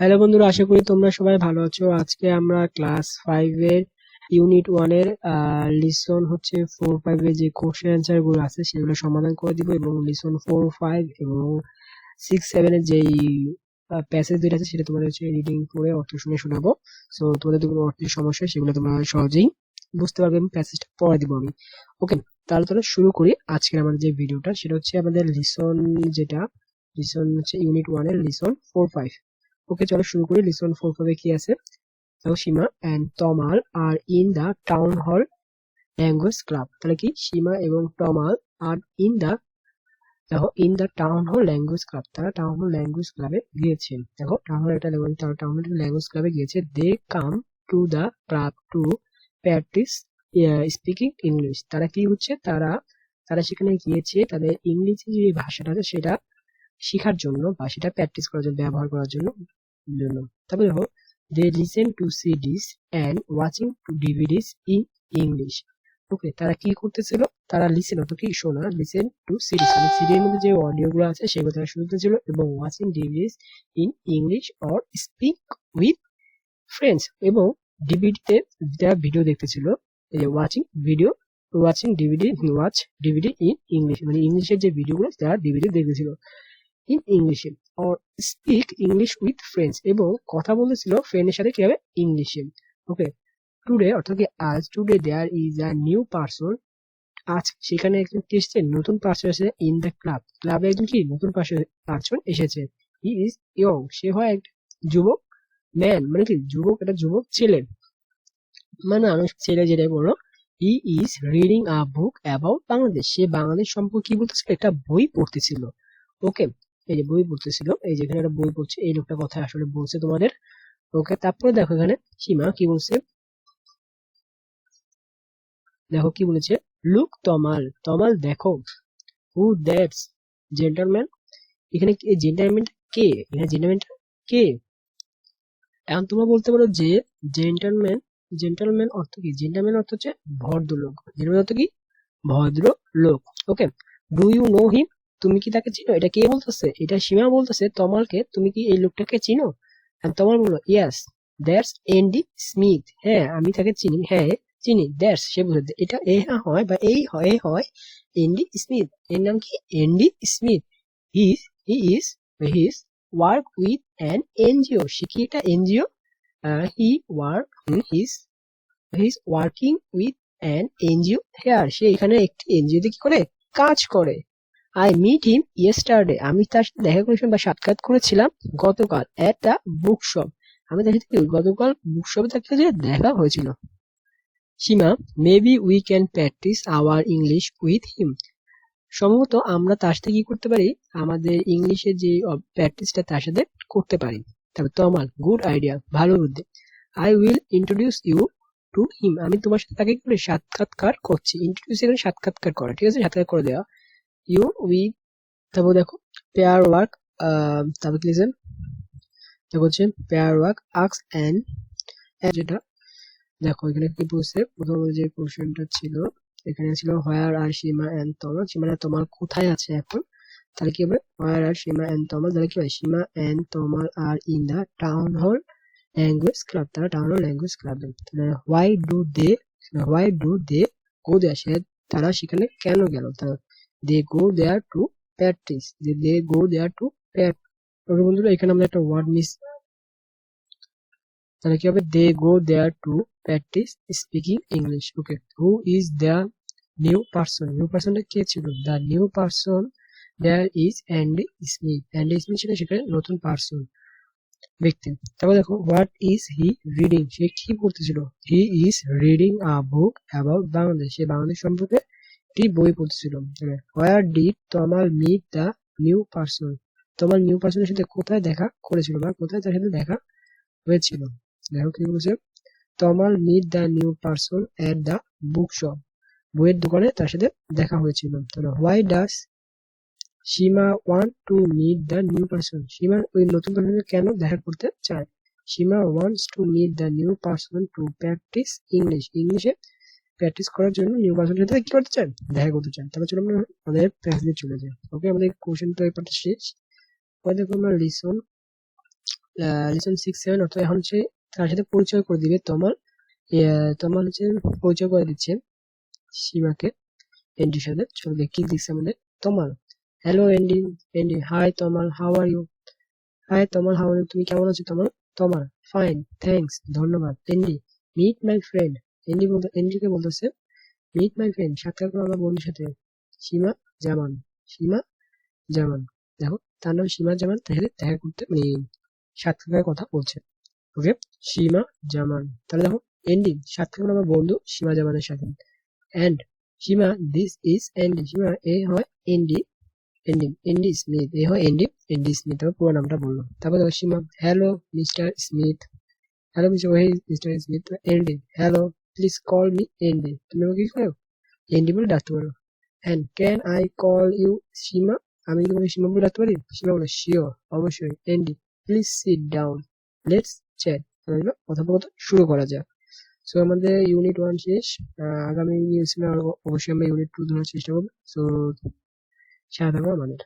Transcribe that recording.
Hello বন্ধুরা, আশা করি তোমরা সবাই ভালো আছো। আজকে আমরা ক্লাস ফাইভ এর ইউনিট ওয়ানের লিসন হচ্ছে ফোর ফাইভ এর যে কোশ্চেন অ্যান্সারগুলো আছে সেগুলো সমাধান করে দিব এবং লিসন ফোর ফাইভ এবং সিক্স সেভেন এর যেই প্যাসেজ দুইটা আছে সেটা তোমাদের হচ্ছে রিডিং করে অর্থ শুনে শোনাবো। সো তোমাদের কোনো অর্থের সমস্যা সেগুলো তোমরা সহজেই বুঝতে পারবে এবং প্যাসেজটা পড়ে দিব আমি। ওকে তাহলে তাহলে শুরু করি আজকের আমাদের যে ভিডিওটা সেটা হচ্ছে আমাদের লিসন যেটা লিসন হচ্ছে ইউনিট ওয়ানের লিসন ফোর ফাইভ ওকে চলো শুরু করি। লিসন ফোর ফাইভে কি আছে? Seema and Tamal are in the town hall language club তাহলে কি? সীমা এবং তমাল আর ইন দ্য দেখো in the town hall language club তারা টাউন হল ল্যাঙ্গুয়েজ ক্লাবে গিয়েছেন। দেখো টাউন হল একটা টাউন হল ল্যাঙ্গুয়েজ ক্লাবে গিয়েছে। They come to the club to practise speaking English তারা কি হচ্ছে? তারা তারা সেখানে গিয়েছে। তাদের ইংরেজি যে ভাষাটা আছে, সেটা শেখার জন্য বা সেটা প্র্যাকটিস করার জন্য, ব্যবহার করার জন্য জন্য। তারপরে দেখো they listen to CDs and watching to DVDs in English okay তারা কি করতেছিল? তারা লিসেন অর্থ কি? শোনা লিসেন টু সিরিজ মানে সিডির মধ্যে যে অডিও গুলো আছে, সেগুলো তারা শুনতেছিল এবং watching DVDs in English or speak with friends এবং ডিভিডিতে যারা ভিডিও দেখতেছিল, এই যে watching video watching DVD watch DVD in English মানে ইংলিশের যে ভিডিওগুলো তারা ডিভিডি দেখতেছিল। ইন ইংলিশে or speak English with friends এবং কথা বলতেছিল ফ্রেন্ডের সাথে কীভাবে ইংলিশে ওকে টুডে অর্থাৎ আজ today there is a new person আজ সেখানে একজন কি এসেছে? নতুন পার্সন এসেছে ইন দ্য ক্লাব ক্লাবে একজন কি? নতুন পার্সন এসেছে। হি ইজ ইয়ং সে হয় এক যুবক ম্যান মানে কি? যুবক, একটা যুবক ছেলে। মানে মানুষ, ছেলে যেটাই বলো। He is reading a book about Bangladesh সে বাংলাদেশ সম্পর্কে কি বলতেছিল? একটা বই পড়তেছিল। ওকে এই যে বই পড়তেছিল এই যে এখানে একটা বই পড়ছে এই লোকটা কথা আসলে বলছে তোমাদের। ওকে, তারপরে দেখো এখানে সীমা কি বলছে? দেখো কি বলেছে? লুক তমাল তমাল দেখো। হু দ্যাটস জেন্টালম্যান এখানে এই জেন্টালম্যান কে? এখানে জেন্টালম্যানটা কে? এখন তোমরা বলতে পারো যে জেন্টালম্যান জেন্টালম্যান অর্থ কি? জেন্টালম্যান অর্থ হচ্ছে ভদ্রলোক। জেন্টালম্যান অর্থ কি? ভদ্র লোক okay do you know him তুমি কি তাকে চিনো? এটা কে বলতেছে? এটা সীমা বলতেছে তমালকে। তুমি কি এই লোকটাকে চিনো? তমাল বলল ইয়াস দ্যাটস এন্ডি স্মিথ হ্যাঁ আমি তাকে চিনি। হ্যাঁ চিনি। দ্যাটস সে বলছে এটা এ হয় বা এই হয় হয় এন্ডি স্মিথ এর নাম কি? Andy Smith his he is his work with an NGO সে কি এটা NGO he work his his working with an NGO here সে এখানে একটি এনজিওতে কি করে? কাজ করে। আই মিট হিম ইয়েস্টারডে আমি তার সাথে দেখা করেছিলাম বা সাক্ষাৎ করেছিলাম গতকাল একটা বুক শপ আমি তার সাথে গতকাল বুক শপে তার সাথে দেখা হয়েছিল। Seema maybe we can practise our English with him সম্ভবত আমরা তার সাথে কি করতে পারি? আমাদের ইংলিশের যে প্র্যাকটিসটা তার সাথে করতে পারি। তবে তো আমার গুড আইডিয়া ভালো বুদ্ধি। I will introduce you to him আমি তোমার সাথে তাকে করে সাক্ষাৎকার করছি। ইন্ট্রোডিউস এখানে সাক্ষাৎকার করা, ঠিক আছে? সাক্ষাৎকার করে দেওয়া। ইউ উইথ তারপর দেখো পেয়ার ওয়ার্ক তারপর কি লিখেছেন? দেখো হচ্ছে পেয়ার ওয়ার্ক আক্স অ্যান্ড যেটা, দেখো, এখানে কি বলছে? প্রথম যে কোশ্চেনটা ছিল, এখানে ছিল where are Seema and Tamal সীমানা তোমার কোথায় আছে এখন? তাহলে কি হবে? Where are Seema and Tamal তাহলে কি হয়? Seema and Tamal are in the town hall language club তারা town hall language club why do they why do they go there সে তারা সেখানে কেন গেল? তারা দে গো দেয়ার টু যে দে গো দেয়ার টু ওকে বন্ধুরা, এখানে আমরা একটা ওয়ার্ড মিস তাহলে কি হবে? They go there to practise speaking English okay who is the new person new পার্সনটা কে ছিল? The new person there is Andy Smith Andy Smith ছিল সেখানে নতুন পার্সন ব্যক্তি। তারপর দেখো হোয়াট ইজ হি রিডিং সে কি পড়তেছিল? He is reading a book about Bangladesh সে বাংলাদেশ সম্পর্কে একটি বই পড়তেছিল হোয়ার ডিড তোমার মিট দ্য নিউ পার্সন তোমার নিউ পার্সনের সাথে কোথায় দেখা করেছিল বা কোথায় তার সাথে দেখা হয়েছিল? দেখো কি বলছে? Tamal meet the new person at the book shop বইয়ের দোকানে তার সাথে দেখা হয়েছিল। তাহলে why does Seema want to meet the new person সীমা ওই নতুন পার্সনকে কেন দেখা করতে চায়? Seema wants to meet the new person to practise English ইংলিশে প্র্যাকটিস করার জন্য নিউ পার্সনের কি করতে চান? দেখা করতে চান। তাহলে চলো আমরা আমাদের প্যাসেজে চলে যাই। ওকে আমাদের কোশ্চেন পেপারটা শেষ। পরে দেখব আমরা লিসন লিসন সিক্স সেভেন অর্থাৎ এখন হচ্ছে তার সাথে পরিচয় করে দিবে তোমার তোমার হচ্ছে পরিচয় করে দিচ্ছে সীমাকে এন্ডির সাথে। চলো দেখি কি দিচ্ছে আমাদের তোমার হ্যালো এন্ডি এন্ডি হাই তোমার হাউ আর ইউ হাই তোমার হাউ আর ইউ তুমি কেমন আছো তোমার তোমার ফাইন থ্যাঙ্কস ধন্যবাদ। এন্ডি মিট মাই ফ্রেন্ড এন্ডি বলতে, এন্ডিকে বলতেছে মিট মাই ফ্রেন্ড সাক্ষাৎ করো আমার বন্ধুর সাথে, সীমা জামান সীমা জামান। দেখো, তার নাম সীমা জামান সাথে দেখা করতে মানে সাক্ষাৎকারের কথা বলছে। ওকে সীমা জামান। তাহলে দেখো, এন্ডি, সাক্ষাৎ করো আমার বন্ধু সীমা জামানের সাথে। And Seema this is Andy, Seema, এ হয় এন্ডি এন্ডি এন্ডি স্মিথ, এ হয় এন্ডি এন্ডি স্মিথ, তারপর পুরো নামটা বলল। তারপর দেখো Seema hello mister Smith hello mister ওহে mister Smith Andy hello please call me Andy তুমি আমাকে কি করো এন্ডি বলে ডাকতে পারো and can I call you Seema আমি কি তোমাকে সীমা বলে ডাকতে পারি সীমা বলে শিওর অবশ্যই। Andy please sit down let's chat কথোপকথন শুরু করা যাক। সো আমাদের ইউনিট ওয়ান শেষ। আগামী নিউজ অবশ্যই আমরা ইউনিট টু ধরার চেষ্টা করব। সো থাকো আমাদের।